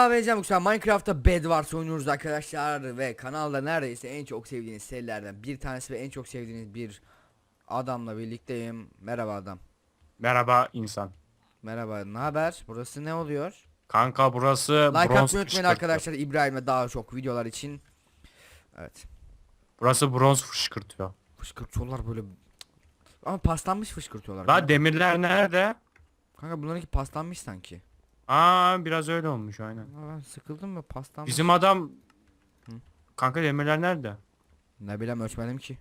Merhaba ben Cem Yüksel. Minecraft'ta Bedwars oynuyoruz arkadaşlar ve kanalda neredeyse en çok sevdiğiniz serilerden bir tanesi ve en çok sevdiğiniz bir adamla birlikteyim. Merhaba adam. Merhaba insan. Merhaba. Ne haber? Burası ne oluyor? Kanka burası Like bronz atmayı unutmayın fışkırtı. arkadaşlar İbrahim'e daha çok videolar için. Evet. Burası bronz fışkırtıyor. Fışkırtıyorlar böyle. Ama paslanmış fışkırtıyorlar. La kanka. demirler nerede? Kanka bunlarınki paslanmış sanki. Aa biraz öyle olmuş aynen. Ama ben sıkıldım mı paslanmış. Bizim adam Hı. Kanka demirler nerede? Ne bileyim ölçmedim ki.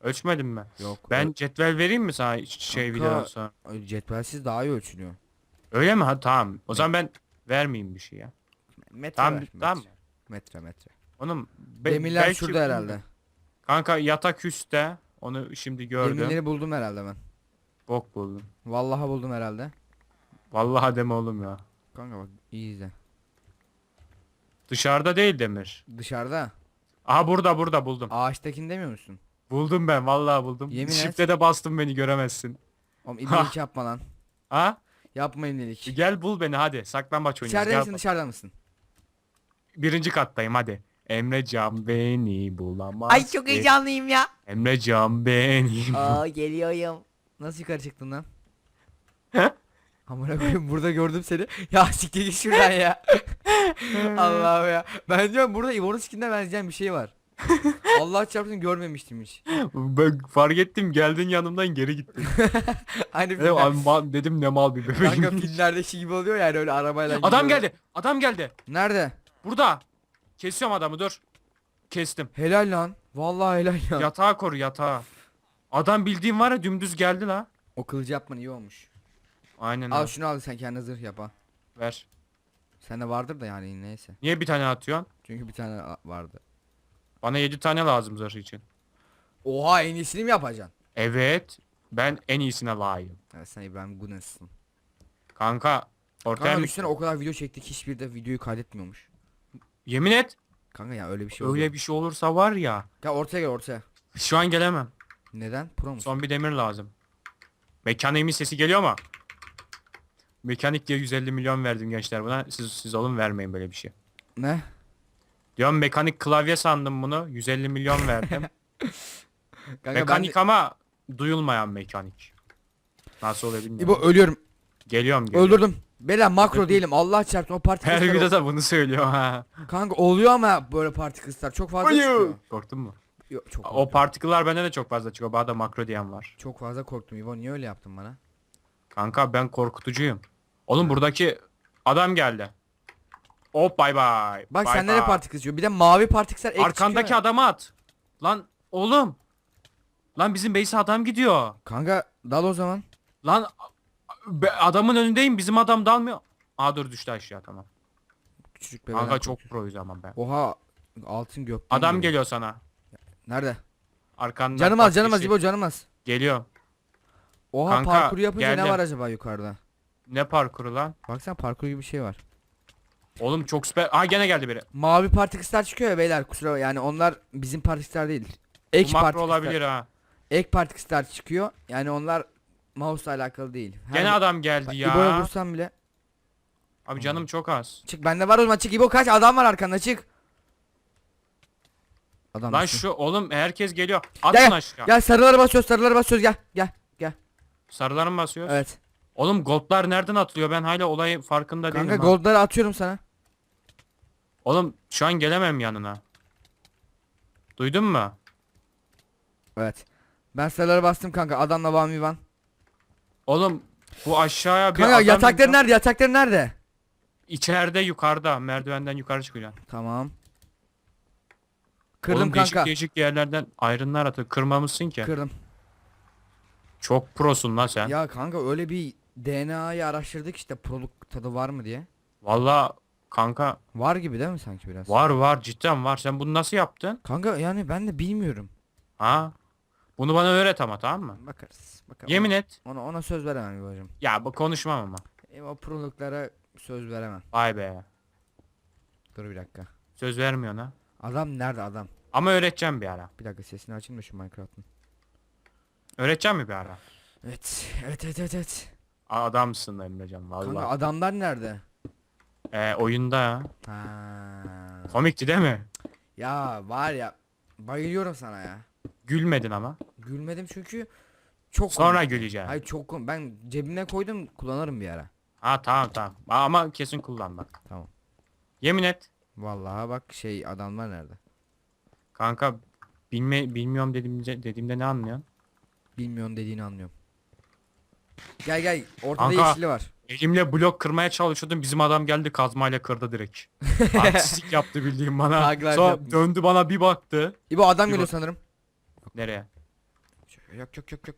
Ölçmedin mi? Yok. Ben cetvel vereyim mi sana şey Kanka- videodan sonra? cetvelsiz daha iyi ölçülüyor. Öyle mi? Ha tamam. O zaman ben vermeyeyim bir şey ya. Metre Tamam, ver, metre. tamam. Metre metre. Onun be- Demirler belki şurada herhalde. Kanka yatak üstte. Onu şimdi gördüm. Demirleri buldum herhalde ben. Bok buldum. Vallahi buldum herhalde. Vallahi deme oğlum ya. Kanka bak iyi izle. Dışarıda değil demir. Dışarıda. Aha burada burada buldum. Ağaçtakini demiyor musun? Buldum ben vallahi buldum. Yemin et. Shift'e de bastım beni göremezsin. Oğlum ibnelik yapma lan. Ha? Yapma ibnelik. Gel bul beni hadi. Saklambaç oynayacağız. İçeride misin dışarıda mısın? Birinci kattayım hadi. Emrecan beni bulamaz. Ay çok heyecanlıyım ya. Emrecan beni. Aa geliyorum. Nasıl yukarı çıktın lan? Amına koyayım burada gördüm seni. Ya siktir git şuradan ya. Allah'ım ya. Ben diyorum burada İvo'nun skinde benzeyeceğim bir şey var. Allah çarpsın görmemiştim hiç. ben fark ettim geldin yanımdan geri gittin. Aynı Evet, filmler, abi, ma- dedim ne mal bir kanka bebeğim. filmlerdeki gibi oluyor yani öyle arabayla Adam gidiyorlar. geldi. Adam geldi. Nerede? Burada. Kesiyorum adamı dur. Kestim. Helal lan. Vallahi helal ya. Yatağa koru yatağa. Adam bildiğin var ya dümdüz geldi la. O kılıcı yapman iyi olmuş. Aynen Al abi. şunu al sen kendine zırh yap ha. Ver. Sende vardır da yani neyse. Niye bir tane atıyorsun? Çünkü bir tane a- vardı. Bana 7 tane lazım zırh için. Oha en iyisini mi yapacaksın? Evet. Ben en iyisine layığım. Evet sen İbrahim Gunes'sin. Kanka ortaya Kanka mı? o kadar video çektik hiçbir de videoyu kaydetmiyormuş. Yemin et. Kanka ya öyle bir şey Öyle oluyor. bir şey olursa var ya. Gel ortaya gel ortaya. Şu an gelemem. Neden? Pro musun? Son bir demir lazım. Mekaniğimin sesi geliyor mu? Mekanik diye 150 milyon verdim gençler buna. Siz siz olun vermeyin böyle bir şey. Ne? Diyorum mekanik klavye sandım bunu. 150 milyon verdim. Kanka mekanik ben ama duyulmayan mekanik. Nasıl oluyor de... bilmiyorum. İbo ölüyorum. Geliyorum geliyorum. Öldürdüm. Beyler makro değilim. Allah çarpsın o parti Her kızlar. videoda bunu söylüyor ha. Kanka oluyor ama böyle parti kızlar çok fazla çıkıyor. Korktun mu? Yok, çok O partiküller bende de çok fazla çıkıyor. Bana da makro diyen var. Çok fazla korktum İbo niye öyle yaptın bana? Kanka ben korkutucuyum. Oğlum buradaki adam geldi. Hop bay bay. Bak Bay sende de bay. parti kızıyor. Bir de mavi parti kızlar ek Arkandaki çıkıyor. adamı at. Lan oğlum. Lan bizim base'e adam gidiyor. Kanka dal o zaman. Lan be- adamın önündeyim bizim adam dalmıyor. Aa dur düştü aşağı tamam. Küçücük bebeler Kanka çok proyuz ama ben. Oha altın gökten Adam geliyor. sana. Nerede? Arkandan. Canım bak az canım az yeşil. İbo canım az. Geliyor. Oha Kanka, parkuru yapınca ne geldim. var acaba yukarıda? Ne parkuru lan? Baksana parkur gibi bir şey var. Oğlum çok süper. Aa gene geldi biri. Mavi partiküsler çıkıyor ya beyler kusura yani onlar bizim partiküsler değil. Bu Ek makro partiküsler. olabilir ha. Ek partiküsler çıkıyor. Yani onlar mouse'la alakalı değil. Her Gene adam geldi ya. İbo'ya vursam bile. Abi canım çok az. Çık bende var o zaman çık İbo kaç adam var arkanda çık. Adam Lan düştü. şu oğlum herkes geliyor. Gel, Atın gel, aşağı. Gel sarıları basıyoruz sarıları basıyoruz gel gel gel. Sarıları mı basıyoruz? Evet. Oğlum goldlar nereden atılıyor? Ben hala olayı farkında Kanka değilim. ha. goldları atıyorum sana. Oğlum şu an gelemem yanına. Duydun mu? Evet. Ben sarıları bastım kanka adamla mi van. Oğlum bu aşağıya bir Kanka adam yatakları nerede yatakları nerede? İçeride yukarıda merdivenden yukarı çıkıyor. Tamam. Kırdım Oğlum değişik kanka. değişik yerlerden ayrınlar atıyor. Kırmamışsın ki. Kırdım. Çok prosun lan sen. Ya kanka öyle bir DNA'yı araştırdık işte proluk tadı var mı diye. Valla kanka Var gibi değil mi sanki biraz? var var cidden var. Sen bunu nasıl yaptın? Kanka yani ben de bilmiyorum. Ha? Bunu bana öğret ama tamam mı? Bakarız. bakarız. Yemin et. Ona, ona söz veremem babacım. Ya bu konuşmam ama. E, o proluklara söz veremem. Vay be. Dur bir dakika. Söz vermiyorsun ha. Adam nerede adam? Ama öğreteceğim bir ara. Bir dakika sesini açayım da şu Minecraft'ın. Öğreteceğim mi bir ara? Evet. Evet evet evet evet. Adamsın Emrecan Kanka valla. adamlar nerede? Ee, oyunda ya. Ha. Komikti değil mi? Ya var ya bayılıyorum sana ya. Gülmedin ama. Gülmedim çünkü çok Sonra komik. güleceğim. Hayır çok komik. Ben cebime koydum kullanırım bir ara. Ha tamam tamam. Ama kesin kullan bak. Tamam. Yemin et. Vallahi bak şey adamlar nerede? Kanka bilme bilmiyorum dediğimde dediğimde ne anlıyorsun? Bilmiyorum dediğini anlıyorum. Gel gel ortada Kanka. yeşili var. Elimle blok kırmaya çalışıyordum. Bizim adam geldi kazmayla kırdı direkt. Artistik yaptı bildiğim bana. Tagline Sonra yapmış. döndü bana bir baktı. İbo adam Bir geliyor bak- sanırım. Nereye? Yok yok yok yok.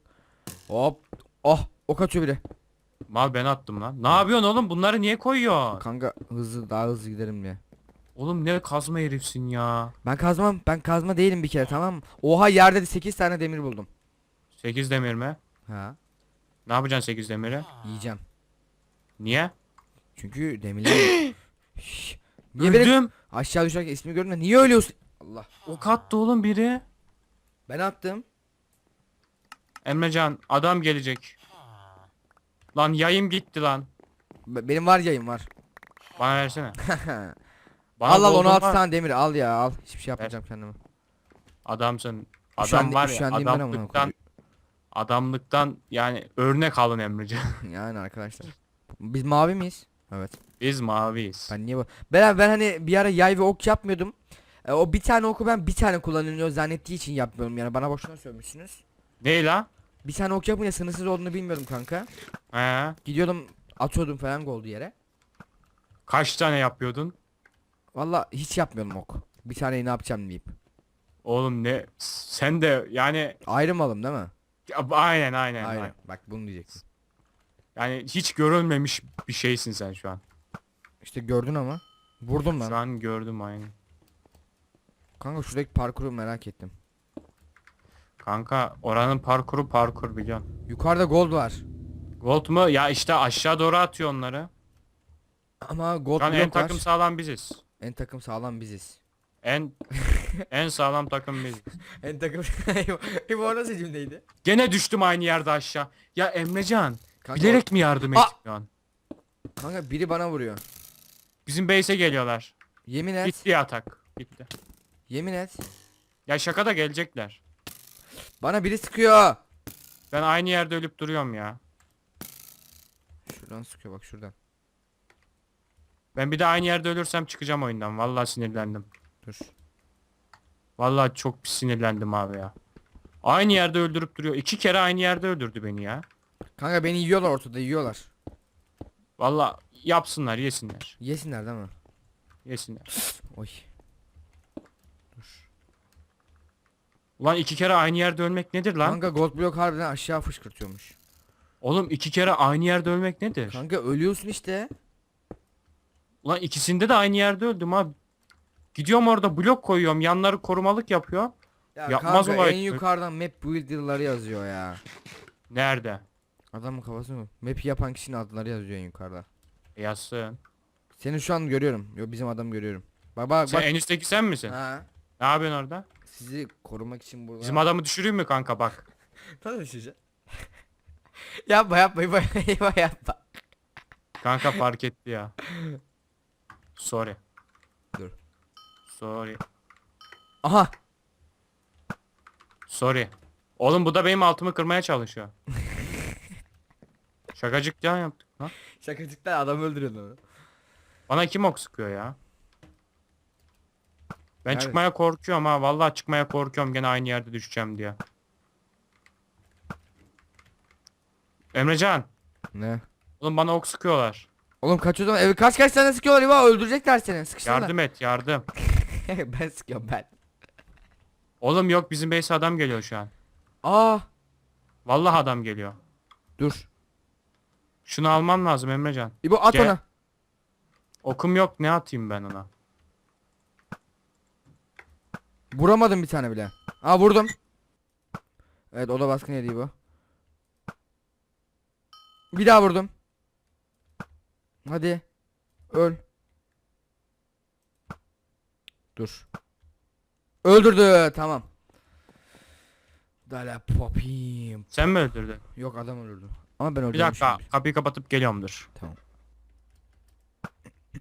Hop. Oh ok atıyor biri. Mal ben attım lan. Ne yapıyorsun oğlum? Bunları niye koyuyor? Kanka hızlı daha hızlı giderim diye. Oğlum ne kazma herifsin ya. Ben kazmam. Ben kazma değilim bir kere tamam mı? Oha yerde de 8 tane demir buldum. 8 demir mi? Ha. Ne yapacaksın 8 demiri? Yiyeceğim. Niye? Çünkü demirler... Şşş. Niye beni Öldüm. aşağı düşerken ismi görme niye ölüyorsun? Allah. Ok attı oğlum biri. Ben attım. Emrecan adam gelecek. Lan yayım gitti lan. Be- Benim var yayım var. Bana versene. Bana al al golden 16 var. tane demir al ya al. Hiçbir şey yapmayacağım kendime. Adamsın. Adam Üşendi- var ya üşendiğimden amına adamlıktan koyayım. Adamlıktan yani örnek alın Emrecan. yani arkadaşlar. Biz mavi miyiz? Evet. Biz maviyiz. Ben niye bu? Ben, ben hani bir ara yay ve ok yapmıyordum. E, o bir tane oku ben bir tane kullanılıyor zannettiği için yapmıyorum yani bana boşuna söylemişsiniz. Ne la? Bir tane ok yapınca sınırsız olduğunu bilmiyordum kanka. He? Gidiyordum atıyordum falan goldu yere. Kaç tane yapıyordun? Valla hiç yapmıyordum ok. Bir taneyi ne yapacağım deyip. Oğlum ne? Sen de yani Ayrı malım değil mi? Ya, aynen aynen. Aynen. aynen. Bak bunu diyeceksin. Yani hiç görülmemiş bir şeysin sen şu an. İşte gördün ama. Vurdum lan. an gördüm aynen. Kanka şuradaki parkuru merak ettim. Kanka oranın parkuru parkur biliyorsun. Yukarıda gold var. Gold mu? Ya işte aşağı doğru atıyor onları. Ama gold Şu an en blok var. takım sağlam biziz. En takım sağlam biziz. En en sağlam takım biziz. En takım... O nasıl cümleydi? Gene düştüm aynı yerde aşağı. Ya Emrecan Kanka, bilerek mi yardım Aa! etmiyorsun? Kanka biri bana vuruyor. Bizim base'e geliyorlar. Yemin et. Gitti ya atak. Gitti. Yemin et. Ya şaka da gelecekler. Bana biri sıkıyor. Ben aynı yerde ölüp duruyorum ya. Şuradan sıkıyor bak şuradan. Ben bir de aynı yerde ölürsem çıkacağım oyundan. Vallahi sinirlendim. Dur. Vallahi çok pis sinirlendim abi ya. Aynı yerde öldürüp duruyor. İki kere aynı yerde öldürdü beni ya. Kanka beni yiyorlar ortada yiyorlar. Vallahi yapsınlar yesinler. Yesinler değil mi? Yesinler. Oy. Ulan iki kere aynı yerde ölmek nedir lan? Kanka gold block harbiden aşağı fışkırtıyormuş. Oğlum iki kere aynı yerde ölmek nedir? Kanka ölüyorsun işte. Ulan ikisinde de aynı yerde öldüm abi. Gidiyorum orada blok koyuyorum. Yanları korumalık yapıyor. Ya Yapmaz kanka olaydı. en yukarıdan map builder'ları yazıyor ya. Nerede? Adamın kafası mı? Map'i yapan kişinin adları yazıyor en yukarıda. E yazsın. Seni şu an görüyorum. Yo bizim adam görüyorum. Bak bak Sen bak. en üstteki sen misin? Ha. Ne yapıyorsun orada? Sizi korumak için burada. Bizim adamı düşüreyim mi kanka bak. Nasıl düşeceksin? yapma yapma yapma yapma yapma. Kanka fark etti ya. Sorry. Dur. Sorry. Aha. Sorry. Oğlum bu da benim altımı kırmaya çalışıyor. Şakacıktan yaptık. Ha? Şakacıktan adam öldürüyordu onu. Bana kim ok sıkıyor ya? Ben Nerede? çıkmaya korkuyorum ha. Vallahi çıkmaya korkuyorum gene aynı yerde düşeceğim diye. Emrecan. Ne? Oğlum bana ok sıkıyorlar. Oğlum kaç o zaman? Evet kaç kaç tane sıkıyorlar İbo öldürecekler seni. Sıkıştırlar. Yardım et yardım. ben sıkıyorum ben. Oğlum yok bizim base adam geliyor şu an. Aa. Vallahi adam geliyor. Dur. Şunu almam lazım Emrecan. İbo at Gel. ona. Okum yok ne atayım ben ona? Vuramadım bir tane bile. Aa vurdum. Evet o da baskın yedi İbo. Bir daha vurdum. Hadi. Öl. Dur. Öldürdü. Tamam. Dala popim. Sen mi öldürdün? Yok adam öldürdü. Ama ben Bir öldürmüşüm. dakika kapıyı kapatıp geliyorumdur. Tamam.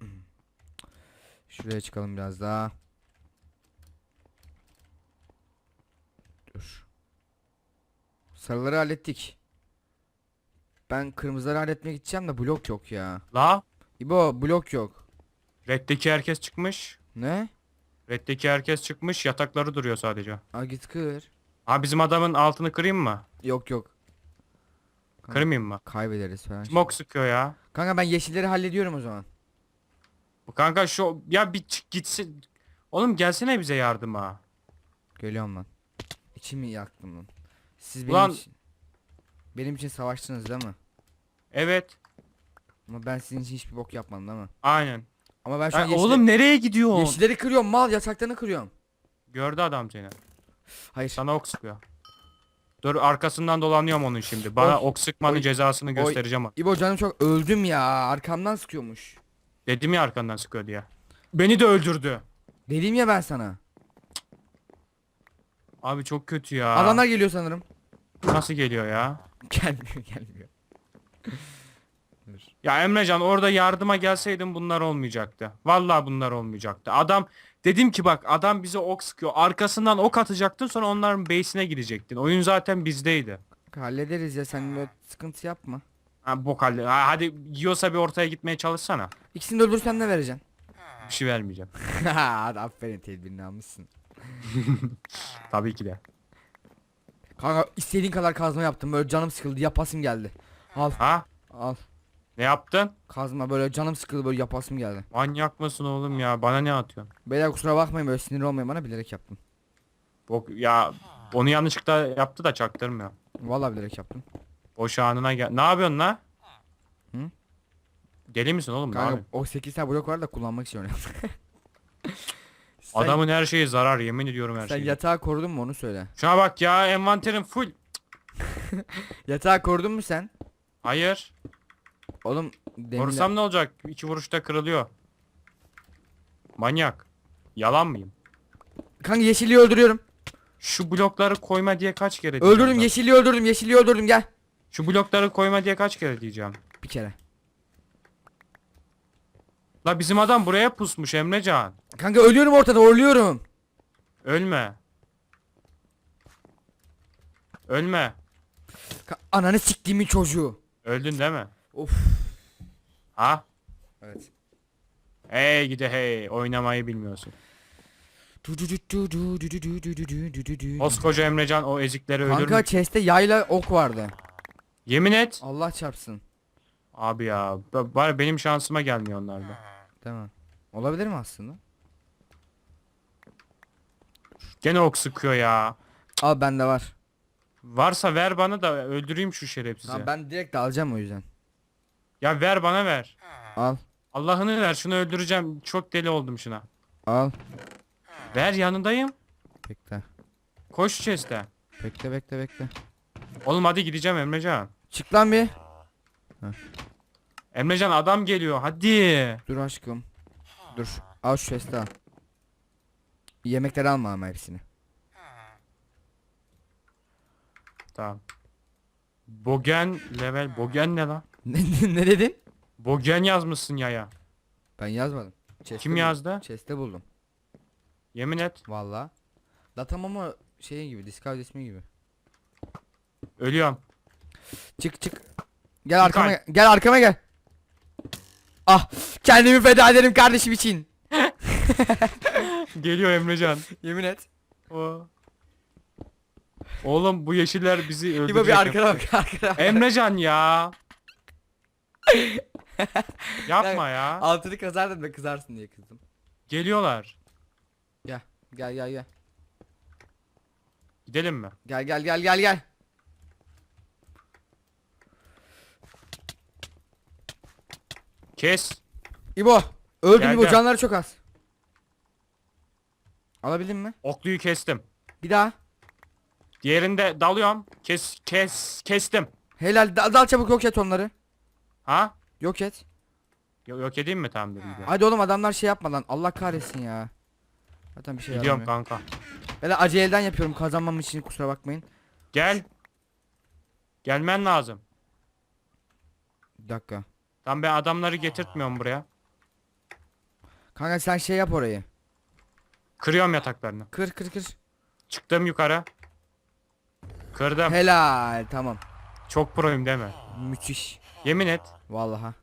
Şuraya çıkalım biraz daha. Dur. Sarıları hallettik. Ben kırmızıları halletmeye gideceğim de blok yok ya. La İbo blok yok. reddeki herkes çıkmış. Ne? Reddeki herkes çıkmış yatakları duruyor sadece. Aa git kır. Ha bizim adamın altını kırayım mı? Yok yok. Kırmayayım mı? Kaybederiz falan. Smoke sıkıyor ya. Kanka ben yeşilleri hallediyorum o zaman. Kanka şu ya bir çık gitsin. Oğlum gelsene bize yardıma. Geliyorum lan. İçimi yaktım lan. Siz benim Ulan- için benim için savaştınız değil mi? Evet. Ama ben sizin için hiçbir bok yapmadım değil mi? Aynen. Ama ben şu an Ay, oğlum nereye gidiyorsun? yeşilleri kırıyorum mal yataklarını kırıyorum. Gördü adam seni. Hayır. Sana ok sıkıyor. Dur arkasından dolanıyorum onun şimdi. Bana Oy. ok sıkmanın Oy. cezasını Oy. İbo göstereceğim. canım çok öldüm ya. Arkamdan sıkıyormuş. Dedim ya arkandan sıkıyor diye. Beni de öldürdü. Dedim ya ben sana. Abi çok kötü ya. Adamlar geliyor sanırım. Nasıl geliyor ya? Gelmiyor gelmiyor. Ya Emrecan orada yardıma gelseydin bunlar olmayacaktı. Vallahi bunlar olmayacaktı. Adam dedim ki bak adam bize ok sıkıyor. Arkasından ok atacaktın sonra onların base'ine gidecektin. Oyun zaten bizdeydi. Hallederiz ya sen böyle sıkıntı yapma. Ha bok halde. Ha, hadi yiyorsa bir ortaya gitmeye çalışsana. İkisini de öldürürsem ne vereceksin? Bir şey vermeyeceğim. Aferin tedbirini almışsın. Tabii ki de. Kanka istediğin kadar kazma yaptım böyle canım sıkıldı yapasım geldi. Al Ha? al. Ne yaptın? Kazma böyle canım sıkıldı böyle yapasım geldi. Manyak mısın oğlum ya? Bana ne atıyorsun? Beyler kusura bakmayın böyle sinir olmayın bana bilerek yaptım. Bok ya onu yanlışlıkla yaptı da çaktırmıyor. Vallahi bilerek yaptım. Boş anına gel. Ne yapıyorsun la? Hı? Deli misin oğlum? Ne Kanka yapıyorsun? o 8 tane blok var da kullanmak istiyorum. sen, Adamın her şeyi zarar yemin ediyorum her sen şeyi. yatağı korudun mu onu söyle. Şuna bak ya envanterin full. Yatağı korudun mu sen? Hayır. Oğlum demirle... Vurursam ne olacak? İki vuruşta kırılıyor. Manyak. Yalan mıyım? Kanka yeşilliği öldürüyorum. Şu blokları koyma diye kaç kere diyeceğim Öldürdüm ben? yeşilliği öldürdüm yeşilliği öldürdüm gel. Şu blokları koyma diye kaç kere diyeceğim. Bir kere. La bizim adam buraya pusmuş Emrecan. Kanka ölüyorum ortada ölüyorum. Ölme. Ölme. Ka- Ananı siktiğimin çocuğu. Öldün değil mi? Of. Ha? Evet. Hey gide hey oynamayı bilmiyorsun. Koskoca Emrecan o ezikleri ölür Kanka chest'te yayla ok vardı. Yemin et. Allah çarpsın. Abi ya bari benim şansıma gelmiyor onlarda. Mi? Olabilir mi aslında? Gene ok sıkıyor ya. Al bende var. Varsa ver bana da öldüreyim şu şerefsizi. Tamam ben direkt alacağım o yüzden. Ya ver bana ver. Al. Allah'ını ver şunu öldüreceğim. Çok deli oldum şuna. Al. Ver yanındayım. Bekle. Koş chest'e. Bekle bekle bekle. Oğlum hadi gideceğim Emrecan. Çık lan bir. Emrecan adam geliyor hadi. Dur aşkım. Dur. Al şu chest'i al. Yemekleri alma ama hepsini. Tamam. Bogen level. Bogen ne lan? ne, ne dedin? Bogen yazmışsın yaya. Ben yazmadım. Chest'te Kim buldum. yazdı? Chest'te buldum. Yemin et. Valla. La tamam ama şey gibi Discord ismi gibi. Ölüyorum. Çık çık. Gel arkama gel. Gel arkama gel. Ah kendimi feda ederim kardeşim için. Geliyor Emrecan. Yemin et. O. Oğlum bu yeşiller bizi öldürecek. İbo bir arkana bak arkana. Emrecan ya. Yapma ya. Altını kazardın da kızarsın diye kızdım. Geliyorlar. Gel gel gel gel. Gidelim mi? Gel gel gel gel gel. Kes. İbo. Öldüm Gel, İbo gel. canları çok az. Alabildin mi? Okluyu kestim. Bir daha. Diğerinde dalıyorum. Kes kes kestim. Helal dal, dal çabuk yok et onları. Ha? Yok et. Yok, yok edeyim mi tamam dedim. Hadi oğlum adamlar şey yapmadan Allah kahretsin ya. Zaten bir şey Gidiyorum yaramıyor. kanka. Ben de aceleden yapıyorum kazanmam için kusura bakmayın. Gel. Gelmen lazım. Bir dakika. Tam ben adamları getirtmiyorum buraya. Kanka sen şey yap orayı. Kırıyorum yataklarını. Kır kır kır. Çıktım yukarı. Kırdım. Helal tamam. Çok proyum değil mi? Müthiş. Yemin et. Vallaha.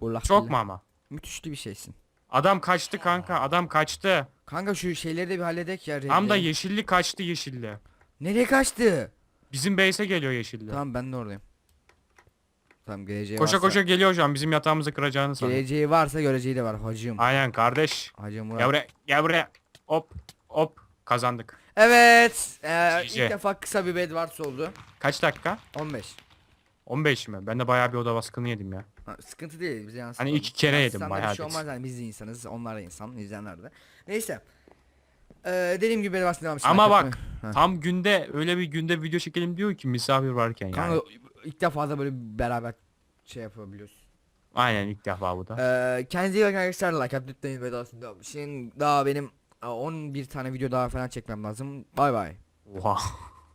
Allah Çok billah. mu ama? Müthişli bir şeysin. Adam kaçtı kanka. Adam kaçtı. Kanka şu şeyleri de bir halledek ya. Tam da redleri. yeşilli kaçtı yeşilli. Nereye kaçtı? Bizim base'e geliyor yeşilli. Tamam ben de oradayım. Tamam geleceği Koşa varsa. koşa geliyor an bizim yatağımızı kıracağını sanıyor. Geleceği varsa göreceği de var hacım. Aynen kardeş. Hacım Gel Murat. buraya. Gel buraya. Hop. Hop. Kazandık. Evet. Ee, ilk defa kısa bir Bedwars oldu. Kaç dakika? 15. 15 mi? Ben de bayağı bir oda baskını yedim ya. Ha, sıkıntı değil bize yansıtmadı. Hani iki kere yedim, Yansıtan da bayağı Bir şey olmaz yani biz de insanız. Onlar da insan. izleyenler de. Neyse. Ee, dediğim gibi Bedwars'ın devam Ama Like bak, Ha. Tam günde öyle bir günde video çekelim diyor ki misafir varken yani. Kanka ilk defa da böyle beraber şey yapabiliyoruz. Aynen ilk defa bu da. Ee, kendinize iyi bakın arkadaşlar. Like unutmayın. Bedwars'ın devam. Şimdi daha benim e, 11 tane video daha falan çekmem lazım. Bay bay. Oha.